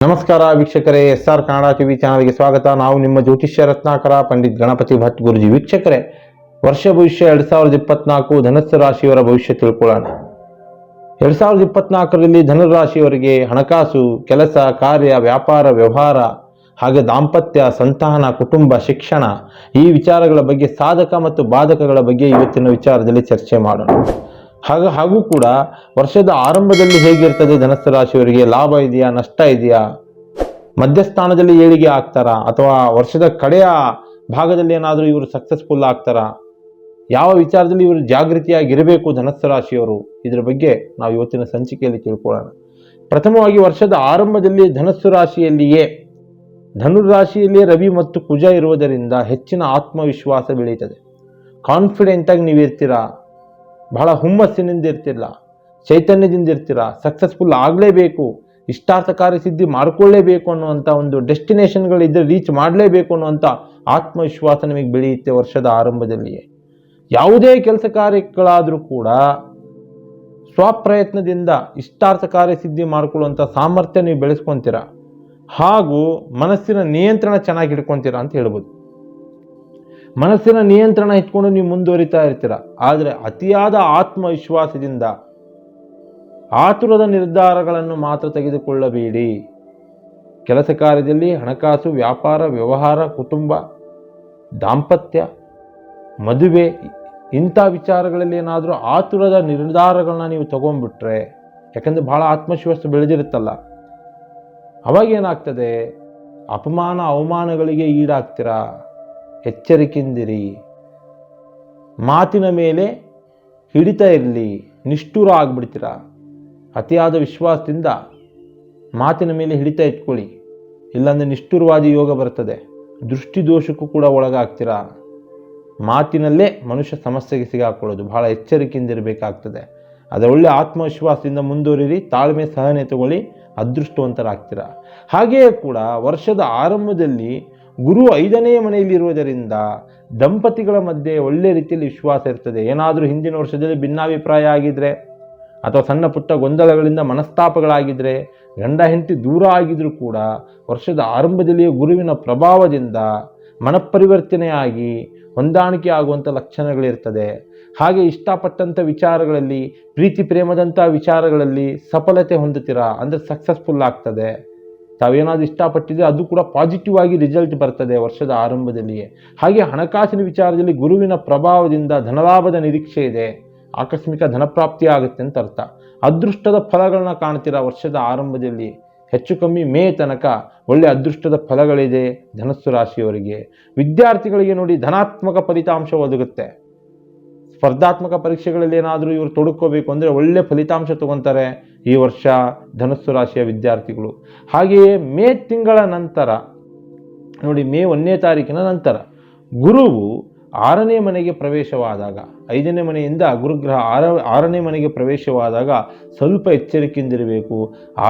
ನಮಸ್ಕಾರ ವೀಕ್ಷಕರೇ S R Kannada TV ಚಾನಲ್ಗೆ ಸ್ವಾಗತ. ನಾವು ನಿಮ್ಮ ಜ್ಯೋತಿಷ್ಯ ರತ್ನಾಕರ, ಪಂಡಿತ್ ಗಣಪತಿ ಭಟ್ ಗುರುಜಿ. ವೀಕ್ಷಕರೇ, ವರ್ಷ ಭವಿಷ್ಯ ಎರಡ್ ಸಾವಿರದ ಇಪ್ಪತ್ನಾಲ್ಕು ಧನಸ್ಸು ರಾಶಿಯವರ ಭವಿಷ್ಯ ತಿಳ್ಕೊಳ್ಳೋಣ. ಎರಡ್ ಸಾವಿರದ ಇಪ್ಪತ್ನಾಲ್ಕರಲ್ಲಿ ಧನುರಾಶಿಯವರಿಗೆ ಹಣಕಾಸು, ಕೆಲಸ, ಕಾರ್ಯ, ವ್ಯಾಪಾರ, ವ್ಯವಹಾರ ಹಾಗೆ ದಾಂಪತ್ಯ, ಸಂತಾನ, ಕುಟುಂಬ, ಶಿಕ್ಷಣ ಈ ವಿಚಾರಗಳ ಬಗ್ಗೆ ಸಾಧಕ ಮತ್ತು ಬಾಧಕಗಳ ಬಗ್ಗೆ ಇವತ್ತಿನ ವಿಚಾರದಲ್ಲಿ ಚರ್ಚೆ ಮಾಡೋಣ. ಹಾಗ ಹಾಗೂ ಕೂಡ ವರ್ಷದ ಆರಂಭದಲ್ಲಿ ಹೇಗಿರ್ತದೆ ಧನಸ್ಸು ರಾಶಿಯವರಿಗೆ ಲಾಭ ಇದೆಯಾ, ನಷ್ಟ ಇದೆಯಾ? ಮಧ್ಯಸ್ಥಾನದಲ್ಲಿ ಏಳಿಗೆ ಆಗ್ತಾರಾ? ಅಥವಾ ವರ್ಷದ ಕಡೆಯ ಭಾಗದಲ್ಲಿ ಏನಾದರೂ ಇವರು ಸಕ್ಸಸ್ಫುಲ್ ಆಗ್ತಾರಾ? ಯಾವ ವಿಚಾರದಲ್ಲಿ ಇವರು ಜಾಗೃತಿಯಾಗಿರಬೇಕು ಧನಸ್ಸು ರಾಶಿಯವರು? ಇದರ ಬಗ್ಗೆ ನಾವು ಇವತ್ತಿನ ಸಂಚಿಕೆಯಲ್ಲಿ ತಿಳ್ಕೊಳ್ಳೋಣ. ಪ್ರಥಮವಾಗಿ ವರ್ಷದ ಆರಂಭದಲ್ಲಿ ಧನಸ್ಸು ರಾಶಿಯಲ್ಲಿಯೇ ಧನುರಾಶಿಯಲ್ಲಿ ರವಿ ಮತ್ತು ಕುಜ ಇರುವುದರಿಂದ ಹೆಚ್ಚಿನ ಆತ್ಮವಿಶ್ವಾಸ ಬೆಳೀತದೆ. ಕಾನ್ಫಿಡೆಂಟಾಗಿ ನೀವು ಇರ್ತೀರಾ ಬಹಳ ಹುಮ್ಮಸ್ಸಿನಿಂದ ಇರ್ತಿಲ್ಲ ಚೈತನ್ಯದಿಂದ ಇರ್ತೀರ ಸಕ್ಸಸ್ಫುಲ್ ಆಗಲೇಬೇಕು ಇಷ್ಟಾರ್ಥ ಕಾರ್ಯ ಸಿದ್ಧಿ ಮಾಡ್ಕೊಳ್ಳೇಬೇಕು ಅನ್ನುವಂಥ ಒಂದು ಡೆಸ್ಟಿನೇಷನ್ಗಳಿದ್ದರೆ ರೀಚ್ ಮಾಡಲೇಬೇಕು ಅನ್ನುವಂಥ ಆತ್ಮವಿಶ್ವಾಸ ನಿಮಗೆ ಬೆಳೆಯುತ್ತೆ ವರ್ಷದ ಆರಂಭದಲ್ಲಿಯೇ. ಯಾವುದೇ ಕೆಲಸ ಕಾರ್ಯಗಳಾದರೂ ಕೂಡ ಸ್ವಪ್ರಯತ್ನದಿಂದ ಇಷ್ಟಾರ್ಥ ಕಾರ್ಯ ಸಿದ್ಧಿ ಮಾಡ್ಕೊಳ್ಳುವಂಥ ಸಾಮರ್ಥ್ಯ ನೀವು ಬೆಳೆಸ್ಕೊತೀರ, ಹಾಗೂ ಮನಸ್ಸಿನ ನಿಯಂತ್ರಣ ಚೆನ್ನಾಗಿ ಹಿಡ್ಕೊಂತೀರಾ ಅಂತ ಹೇಳ್ಬೋದು. ಮನಸ್ಸಿನ ನಿಯಂತ್ರಣ ಇಟ್ಕೊಂಡು ನೀವು ಮುಂದುವರಿತಾ ಇರ್ತೀರ. ಆದರೆ ಅತಿಯಾದ ಆತ್ಮವಿಶ್ವಾಸದಿಂದ ಆತುರದ ನಿರ್ಧಾರಗಳನ್ನು ಮಾತ್ರ ತೆಗೆದುಕೊಳ್ಳಬೇಡಿ. ಕೆಲಸ ಕಾರ್ಯದಲ್ಲಿ ಹಣಕಾಸು, ವ್ಯಾಪಾರ, ವ್ಯವಹಾರ, ಕುಟುಂಬ, ದಾಂಪತ್ಯ, ಮದುವೆ, ಇಂಥ ವಿಚಾರಗಳಲ್ಲಿ ಏನಾದರೂ ಆತುರದ ನಿರ್ಧಾರಗಳನ್ನ ನೀವು ತಗೊಂಡ್ಬಿಟ್ರೆ, ಯಾಕಂದರೆ ಭಾಳ ಆತ್ಮವಿಶ್ವಾಸ ಬೆಳೆದಿರುತ್ತಲ್ಲ. ಅವಾಗ ಏನಾಗ್ತದೆ? ಅಪಮಾನ, ಅವಮಾನಗಳಿಗೆ ಈಡಾಗ್ತೀರಾ? ಎಚ್ಚರಿಕೆಂದಿರಿ ಮಾತಿನ ಮೇಲೆ ಹಿಡಿತ ಇರಲಿ ನಿಷ್ಠುರ ಆಗ್ಬಿಡ್ತೀರ ಅತಿಯಾದ ವಿಶ್ವಾಸದಿಂದ ಮಾತಿನ ಮೇಲೆ ಹಿಡಿತ ಇಟ್ಕೊಳ್ಳಿ. ಇಲ್ಲಾಂದರೆ ನಿಷ್ಠುರವಾದಿ ಯೋಗ ಬರ್ತದೆ. ದೃಷ್ಟಿದೋಷಕ್ಕೂ ಕೂಡ ಒಳಗಾಗ್ತೀರಾ? ಮಾತಿನಲ್ಲೇ ಮನುಷ್ಯ ಸಮಸ್ಯೆಗೆ ಸಿಗಾಕೊಳ್ಳೋದು ಬಹಳ ಎಚ್ಚರಿಕೆಯಿಂದಿರಬೇಕಾಗ್ತದೆ. ಅದರೊಳ್ಳೆ ಆತ್ಮವಿಶ್ವಾಸದಿಂದ ಮುಂದುವರಿರಿ, ತಾಳ್ಮೆ, ಸಹನೆ ತಗೊಳ್ಳಿ, ಅದೃಷ್ಟವಂತರಾಗ್ತೀರ? ಹಾಗೆಯೇ ಕೂಡ ವರ್ಷದ ಆರಂಭದಲ್ಲಿ ಗುರು ಐದನೇ ಮನೆಯಲ್ಲಿರುವುದರಿಂದ ದಂಪತಿಗಳ ಮಧ್ಯೆ ಒಳ್ಳೆ ರೀತಿಯಲ್ಲಿ ವಿಶ್ವಾಸ ಇರ್ತದೆ. ಏನಾದರೂ ಹಿಂದಿನ ವರ್ಷದಲ್ಲಿ ಭಿನ್ನಾಭಿಪ್ರಾಯ ಆಗಿದ್ರೆ ಅಥವಾ ಸಣ್ಣ ಪುಟ್ಟ ಗೊಂದಲಗಳಿಂದ ಮನಸ್ತಾಪಗಳಾಗಿದ್ರೆ, ಗಂಡ ಹೆಂಡತಿ ದೂರ ಆಗಿದ್ರೂ ಕೂಡ ವರ್ಷದ ಆರಂಭದಲ್ಲಿಯೇ ಗುರುವಿನ ಪ್ರಭಾವದಿಂದ ಮನಪರಿವರ್ತನೆಯಾಗಿ ಹೊಂದಾಣಿಕೆ ಆಗುವಂಥ ಲಕ್ಷಣಗಳಿರ್ತದೆ. ಹಾಗೆ ಇಷ್ಟಪಟ್ಟಂಥ ವಿಚಾರಗಳಲ್ಲಿ, ಪ್ರೀತಿ ಪ್ರೇಮದಂಥ ವಿಚಾರಗಳಲ್ಲಿ ಸಫಲತೆ ಹೊಂದುತ್ತೀರಾ? ಅಂದರೆ ಸಕ್ಸಸ್ಫುಲ್ ಆಗ್ತದೆ. ತಾವೇನಾದ್ರು ಇಷ್ಟಪಟ್ಟಿದ್ರೆ ಅದು ಕೂಡ ಪಾಸಿಟಿವ್ ಆಗಿ ರಿಸಲ್ಟ್ ಬರ್ತದೆ ವರ್ಷದ ಆರಂಭದಲ್ಲಿಯೇ. ಹಾಗೆ ಹಣಕಾಸಿನ ವಿಚಾರದಲ್ಲಿ ಗುರುವಿನ ಪ್ರಭಾವದಿಂದ ಧನಲಾಭದ ನಿರೀಕ್ಷೆ ಇದೆ. ಆಕಸ್ಮಿಕ ಧನಪ್ರಾಪ್ತಿ ಆಗುತ್ತೆ ಅಂತ ಅರ್ಥ. ಅದೃಷ್ಟದ ಫಲಗಳನ್ನ ಕಾಣ್ತೀರಾ ವರ್ಷದ ಆರಂಭದಲ್ಲಿ? ಹೆಚ್ಚು ಕಮ್ಮಿ ಮೇ ತನಕ ಒಳ್ಳೆ ಅದೃಷ್ಟದ ಫಲಗಳಿದೆ ಧನಸ್ಸು ರಾಶಿಯವರಿಗೆ. ವಿದ್ಯಾರ್ಥಿಗಳಿಗೆ ನೋಡಿ ಧನಾತ್ಮಕ ಫಲಿತಾಂಶ ಒದಗುತ್ತೆ. ಸ್ಪರ್ಧಾತ್ಮಕ ಪರೀಕ್ಷೆಗಳಲ್ಲಿ ಏನಾದರೂ ಇವರು ತೊಡಕೋಬೇಕು ಅಂದರೆ ಒಳ್ಳೆ ಫಲಿತಾಂಶ ತಗೊತಾರೆ ಈ ವರ್ಷ ಧನಸ್ಸು ರಾಶಿಯ ವಿದ್ಯಾರ್ಥಿಗಳು. ಹಾಗೆಯೇ ಮೇ ತಿಂಗಳ ನಂತರ, ನೋಡಿ ಮೇ ಒಂದನೇ ತಾರೀಕಿನ ನಂತರ ಗುರುವು ಆರನೇ ಮನೆಗೆ ಪ್ರವೇಶವಾದಾಗ, ಐದನೇ ಮನೆಯಿಂದ ಗುರುಗ್ರಹ ಆರ, ಆರನೇ ಮನೆಗೆ ಪ್ರವೇಶವಾದಾಗ ಸ್ವಲ್ಪ ಎಚ್ಚರಿಕೆಯಿಂದಿರಬೇಕು,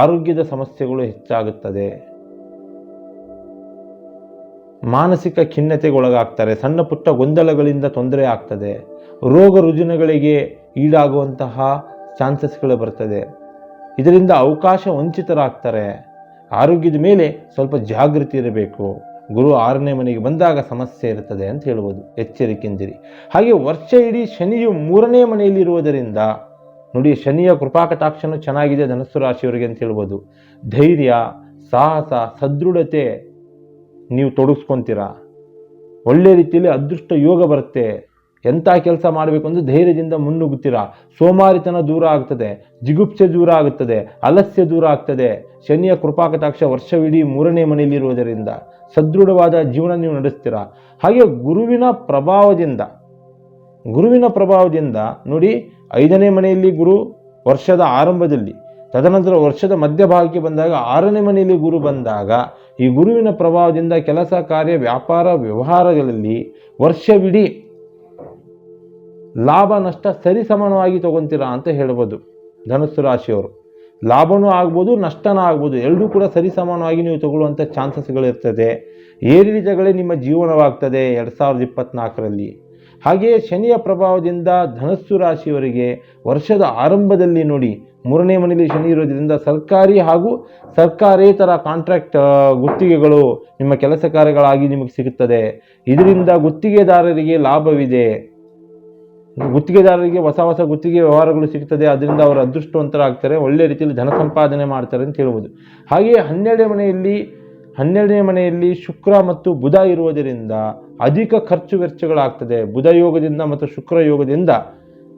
ಆರೋಗ್ಯದ ಸಮಸ್ಯೆಗಳು ಹೆಚ್ಚಾಗುತ್ತದೆ. ಮಾನಸಿಕ ಖಿನ್ನತೆಗೊಳಗಾಗ್ತಾರೆ, ಸಣ್ಣ ಪುಟ್ಟ ಗೊಂದಲಗಳಿಂದ ತೊಂದರೆ ಆಗ್ತದೆ, ರೋಗ ರುಜಿನಗಳಿಗೆ ಈಡಾಗುವಂತಹ ಚಾನ್ಸಸ್ಗಳು ಬರ್ತದೆ. ಇದರಿಂದ ಅವಕಾಶ ವಂಚಿತರಾಗ್ತಾರೆ. ಆರೋಗ್ಯದ ಮೇಲೆ ಸ್ವಲ್ಪ ಜಾಗೃತಿ ಇರಬೇಕು. ಗುರು ಆರನೇ ಮನೆಗೆ ಬಂದಾಗ ಸಮಸ್ಯೆ ಇರ್ತದೆ ಅಂತ ಹೇಳ್ಬೋದು. ಎಚ್ಚರಿಕೆಂದಿರಿ ಹಾಗೆ ವರ್ಷ ಇಡೀ ಶನಿಯು ಮೂರನೇ ಮನೆಯಲ್ಲಿ ಇರುವುದರಿಂದ ನೋಡಿ ಶನಿಯ ಕೃಪಾಕಟಾಕ್ಷನು ಚೆನ್ನಾಗಿದೆ, ಧನಸ್ಸು ರಾಶಿಯವರಿಗೆ ಅಂತ ಹೇಳ್ಬೋದು. ಧೈರ್ಯ, ಸಾಹಸ, ಸದೃಢತೆ ನೀವು ತೊಡಗಿಸ್ಕೊತೀರಾ? ಒಳ್ಳೆ ರೀತಿಯಲ್ಲಿ ಅದೃಷ್ಟ ಯೋಗ ಬರುತ್ತೆ. ಎಂಥ ಕೆಲಸ ಮಾಡಬೇಕು ಅಂದರೆ ಧೈರ್ಯದಿಂದ ಮುನ್ನುಗ್ಗುತ್ತೀರಾ? ಸೋಮಾರಿತನ ದೂರ ಆಗ್ತದೆ, ಜಿಗುಪ್ಸೆ ದೂರ ಆಗುತ್ತದೆ ಅಲಸ್ಯ ದೂರ ಆಗ್ತದೆ. ಶನಿಯ ಕೃಪಾಕಟಾಕ್ಷ ವರ್ಷವಿಡೀ ಮೂರನೇ ಮನೆಯಲ್ಲಿರುವುದರಿಂದ ಸದೃಢವಾದ ಜೀವನ ನೀವು ನಡೆಸ್ತೀರಾ? ಹಾಗೆ ಗುರುವಿನ ಪ್ರಭಾವದಿಂದ ಗುರುವಿನ ಪ್ರಭಾವದಿಂದ ನೋಡಿ, ಐದನೇ ಮನೆಯಲ್ಲಿ ಗುರು ವರ್ಷದ ಆರಂಭದಲ್ಲಿ, ತದನಂತರ ವರ್ಷದ ಮಧ್ಯಭಾಗಕ್ಕೆ ಬಂದಾಗ ಆರನೇ ಮನೆಯಲ್ಲಿ ಗುರು ಬಂದಾಗ ಈ ಗುರುವಿನ ಪ್ರಭಾವದಿಂದ ಕೆಲಸ, ಕಾರ್ಯ, ವ್ಯಾಪಾರ, ವ್ಯವಹಾರಗಳಲ್ಲಿ ವರ್ಷವಿಡೀ ಲಾಭ, ನಷ್ಟ ಸರಿಸಮಾನವಾಗಿ ತಗೊಂತೀರ ಅಂತ ಹೇಳ್ಬೋದು ಧನುಸ್ಸು ರಾಶಿಯವರು. ಲಾಭನೂ ಆಗ್ಬೋದು, ನಷ್ಟನೂ ಆಗ್ಬೋದು, ಎರಡೂ ಕೂಡ ಸರಿಸಮಾನವಾಗಿ ನೀವು ತಗೊಳ್ಳುವಂಥ ಚಾನ್ಸಸ್ಗಳಿರ್ತದೆ. ಏರಿಳಿತಗಳೇ ನಿಮ್ಮ ಜೀವನವಾಗ್ತದೆ ಎರಡು ಸಾವಿರದ ಇಪ್ಪತ್ನಾಲ್ಕರಲ್ಲಿ. ಹಾಗೆಯೇ ಶನಿಯ ಪ್ರಭಾವದಿಂದ ಧನಸ್ಸು ರಾಶಿಯವರಿಗೆ ವರ್ಷದ ಆರಂಭದಲ್ಲಿ ನೋಡಿ ಮೂರನೇ ಮನೆಯಲ್ಲಿ ಶನಿ ಇರೋದ್ರಿಂದ ಸರ್ಕಾರಿ ಹಾಗೂ ಸರ್ಕಾರೇತರ ಕಾಂಟ್ರಾಕ್ಟ್ ಗುತ್ತಿಗೆಗಳು ನಿಮ್ಮ ಕೆಲಸ ಕಾರ್ಯಗಳಾಗಿ ನಿಮಗೆ ಸಿಗುತ್ತದೆ. ಇದರಿಂದ ಗುತ್ತಿಗೆದಾರರಿಗೆ ಲಾಭವಿದೆ. ಗುತ್ತಿಗೆದಾರರಿಗೆ ಹೊಸ ಹೊಸ ಗುತ್ತಿಗೆ ವ್ಯವಹಾರಗಳು ಸಿಗ್ತದೆ ಅದರಿಂದ ಅವರು ಅದೃಷ್ಟವಂತರಾಗ್ತಾರೆ. ಒಳ್ಳೆ ರೀತಿಯಲ್ಲಿ ಧನ ಸಂಪಾದನೆ ಮಾಡ್ತಾರೆ ಅಂತ ಹೇಳ್ಬೋದು. ಹಾಗೆಯೇ ಹನ್ನೆರಡನೇ ಮನೆಯಲ್ಲಿ ಹನ್ನೆರಡನೇ ಮನೆಯಲ್ಲಿ ಶುಕ್ರ ಮತ್ತು ಬುಧ ಇರುವುದರಿಂದ ಅಧಿಕ ಖರ್ಚು ವೆಚ್ಚಗಳಾಗ್ತದೆ. ಬುಧ ಯೋಗದಿಂದ ಮತ್ತು ಶುಕ್ರ ಯೋಗದಿಂದ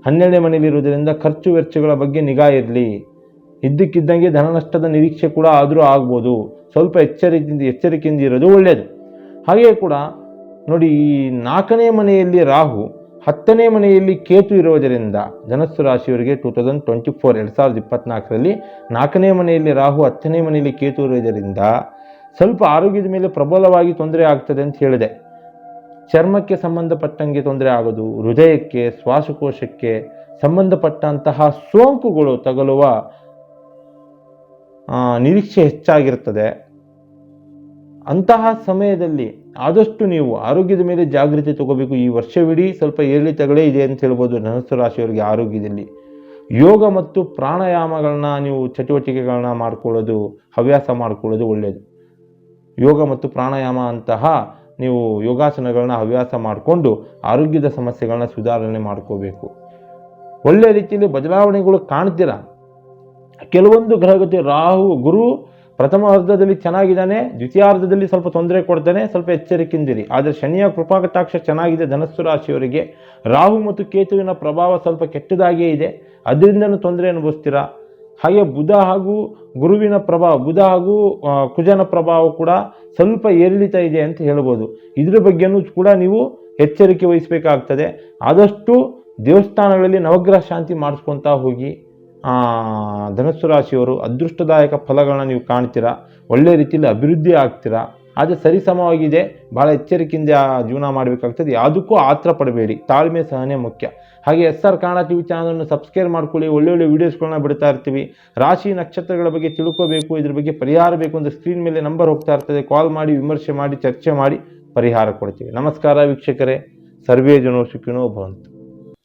ಹನ್ನೆರಡನೇ ಮನೆಯಲ್ಲಿ ಇರುವುದರಿಂದ ಖರ್ಚು ವೆಚ್ಚಗಳ ಬಗ್ಗೆ ನಿಗಾ ಇರಲಿ. ಇದ್ದಕ್ಕಿದ್ದಂಗೆ ಧನ ನಷ್ಟದ ನಿರೀಕ್ಷೆ ಕೂಡ ಆದರೂ ಆಗ್ಬೋದು. ಸ್ವಲ್ಪ ಎಚ್ಚರಿಕೆಯಿಂದ ಎಚ್ಚರಿಕೆಯಿಂದ ಇರೋದು ಒಳ್ಳೆಯದು ಹಾಗೆಯೇ ಕೂಡ ನೋಡಿ, ಈ ನಾಲ್ಕನೇ ಮನೆಯಲ್ಲಿ ರಾಹು, ಹತ್ತನೇ ಮನೆಯಲ್ಲಿ ಕೇತು ಇರುವುದರಿಂದ ಧನಸ್ಸು ರಾಶಿಯವರಿಗೆ ಟೂ ತೌಸಂಡ್ ಟ್ವೆಂಟಿ ಫೋರ್ ಎರಡು ಸಾವಿರದ ಇಪ್ಪತ್ನಾಲ್ಕರಲ್ಲಿ ನಾಲ್ಕನೇ ಮನೆಯಲ್ಲಿ ರಾಹು, ಹತ್ತನೇ ಮನೆಯಲ್ಲಿ ಕೇತು ಇರುವುದರಿಂದ ಸ್ವಲ್ಪ ಆರೋಗ್ಯದ ಮೇಲೆ ಪ್ರಬಲವಾಗಿ ತೊಂದರೆ ಆಗ್ತದೆ ಅಂತ ಹೇಳಿದೆ. ಚರ್ಮಕ್ಕೆ ಸಂಬಂಧಪಟ್ಟಂಗೆ ತೊಂದರೆ ಆಗೋದು, ಹೃದಯಕ್ಕೆ, ಶ್ವಾಸಕೋಶಕ್ಕೆ ಸಂಬಂಧಪಟ್ಟಂತಹ ಸೋಂಕುಗಳು ತಗಲುವ ನಿರೀಕ್ಷೆ ಹೆಚ್ಚಾಗಿರ್ತದೆ. ಅಂತಹ ಸಮಯದಲ್ಲಿ ಆದಷ್ಟು ನೀವು ಆರೋಗ್ಯದ ಮೇಲೆ ಜಾಗೃತಿ ತಗೋಬೇಕು. ಈ ವರ್ಷವಿಡೀ ಸ್ವಲ್ಪ ಏರಿಳಿತಗಳೇ ಇದೆ ಅಂತ ಹೇಳ್ಬೋದು ಧನಸ್ಸು ರಾಶಿಯವರಿಗೆ ಆರೋಗ್ಯದಲ್ಲಿ. ಯೋಗ ಮತ್ತು ಪ್ರಾಣಾಯಾಮಗಳನ್ನ ನೀವು ಚಟುವಟಿಕೆಗಳನ್ನ ಮಾಡ್ಕೊಳ್ಳೋದು, ಹವ್ಯಾಸ ಮಾಡ್ಕೊಳ್ಳೋದು ಒಳ್ಳೆಯದು ಯೋಗ ಮತ್ತು ಪ್ರಾಣಾಯಾಮ ಅಂತಹ ನೀವು ಯೋಗಾಸನಗಳನ್ನ ಹವ್ಯಾಸ ಮಾಡಿಕೊಂಡು ಆರೋಗ್ಯದ ಸಮಸ್ಯೆಗಳನ್ನ ಸುಧಾರಣೆ ಮಾಡ್ಕೋಬೇಕು. ಒಳ್ಳೆ ರೀತಿಯಲ್ಲಿ ಬದಲಾವಣೆಗಳು ಕಾಣ್ತೀರಾ? ಕೆಲವೊಂದು ಗ್ರಹಗತಿ ರಾಹು, ಗುರು ಪ್ರಥಮ ಅರ್ಧದಲ್ಲಿ ಚೆನ್ನಾಗಿದ್ದಾನೆ ದ್ವಿತೀಯಾರ್ಧದಲ್ಲಿ ಸ್ವಲ್ಪ ತೊಂದರೆ ಕೊಡ್ತಾನೆ, ಸ್ವಲ್ಪ ಎಚ್ಚರಿಕೆಯಿಂದಿರಿ. ಆದರೆ ಶನಿಯ ಕೃಪಾಕಟಾಕ್ಷ ಚೆನ್ನಾಗಿದೆ, ಧನಸ್ಸು ರಾಶಿಯವರಿಗೆ. ರಾಹು ಮತ್ತು ಕೇತುವಿನ ಪ್ರಭಾವ ಸ್ವಲ್ಪ ಕೆಟ್ಟದಾಗಿಯೇ ಇದೆ. ಅದರಿಂದನೂ ತೊಂದರೆ ಅನುಭವಿಸ್ತೀರಾ? ಹಾಗೆ ಬುಧ ಹಾಗೂ ಗುರುವಿನ ಪ್ರಭಾವ, ಬುಧ ಹಾಗೂ ಕುಜನ ಪ್ರಭಾವ ಕೂಡ ಸ್ವಲ್ಪ ಏರಿಳಿತ ಇದೆ ಅಂತ ಹೇಳ್ಬೋದು. ಇದ್ರ ಬಗ್ಗೆನೂ ಕೂಡ ನೀವು ಎಚ್ಚರಿಕೆ ವಹಿಸಬೇಕಾಗ್ತದೆ. ಆದಷ್ಟು ದೇವಸ್ಥಾನಗಳಲ್ಲಿ ನವಗ್ರಹ ಶಾಂತಿ ಮಾಡಿಸ್ಕೊತಾ ಹೋಗಿ ಧನುಸ್ಸು ರಾಶಿಯವರು ಅದೃಷ್ಟದಾಯಕ ಫಲಗಳನ್ನ ನೀವು ಕಾಣ್ತೀರಾ, ಒಳ್ಳೆ ರೀತಿಯಲ್ಲಿ ಅಭಿವೃದ್ಧಿ ಆಗ್ತೀರಾ ಆದರೆ ಸರಿಸಮವಾಗಿದೆ ಭಾಳ ಎಚ್ಚರಿಕೆಯಿಂದ ಜೀವನ ಮಾಡಬೇಕಾಗ್ತದೆ. ಯಾವುದಕ್ಕೂ ಆತ್ರ ಪಡಬೇಡಿ. ತಾಳ್ಮೆ ಸಹನೆ ಮುಖ್ಯ. ಹಾಗೆ S R Kannada T V ಚಾನಲನ್ನು ಸಬ್ಸ್ಕ್ರೈಬ್ ಮಾಡ್ಕೊಳ್ಳಿ. ಒಳ್ಳೊಳ್ಳೆ ಒಳ್ಳೆ ವೀಡಿಯೋಸ್ಗಳನ್ನ ಬಿಡ್ತಾ ಇರ್ತೀವಿ. ರಾಶಿ ನಕ್ಷತ್ರಗಳ ಬಗ್ಗೆ ತಿಳ್ಕೋಬೇಕು. ಇದ್ರ ಬಗ್ಗೆ ಪರಿಹಾರ ಬೇಕು ಅಂದರೆ ಸ್ಕ್ರೀನ್ ಮೇಲೆ ನಂಬರ್ ಹೋಗ್ತಾ ಇರ್ತದೆ. ಕಾಲ್ ಮಾಡಿ, ವಿಮರ್ಶೆ ಮಾಡಿ, ಚರ್ಚೆ ಮಾಡಿ ಪರಿಹಾರ ಕೊಡ್ತೀವಿ. ನಮಸ್ಕಾರ ವೀಕ್ಷಕರೇ. ಸರ್ವೇ ಜನೋ ಸುಖಿನೋ ಭವಂತು.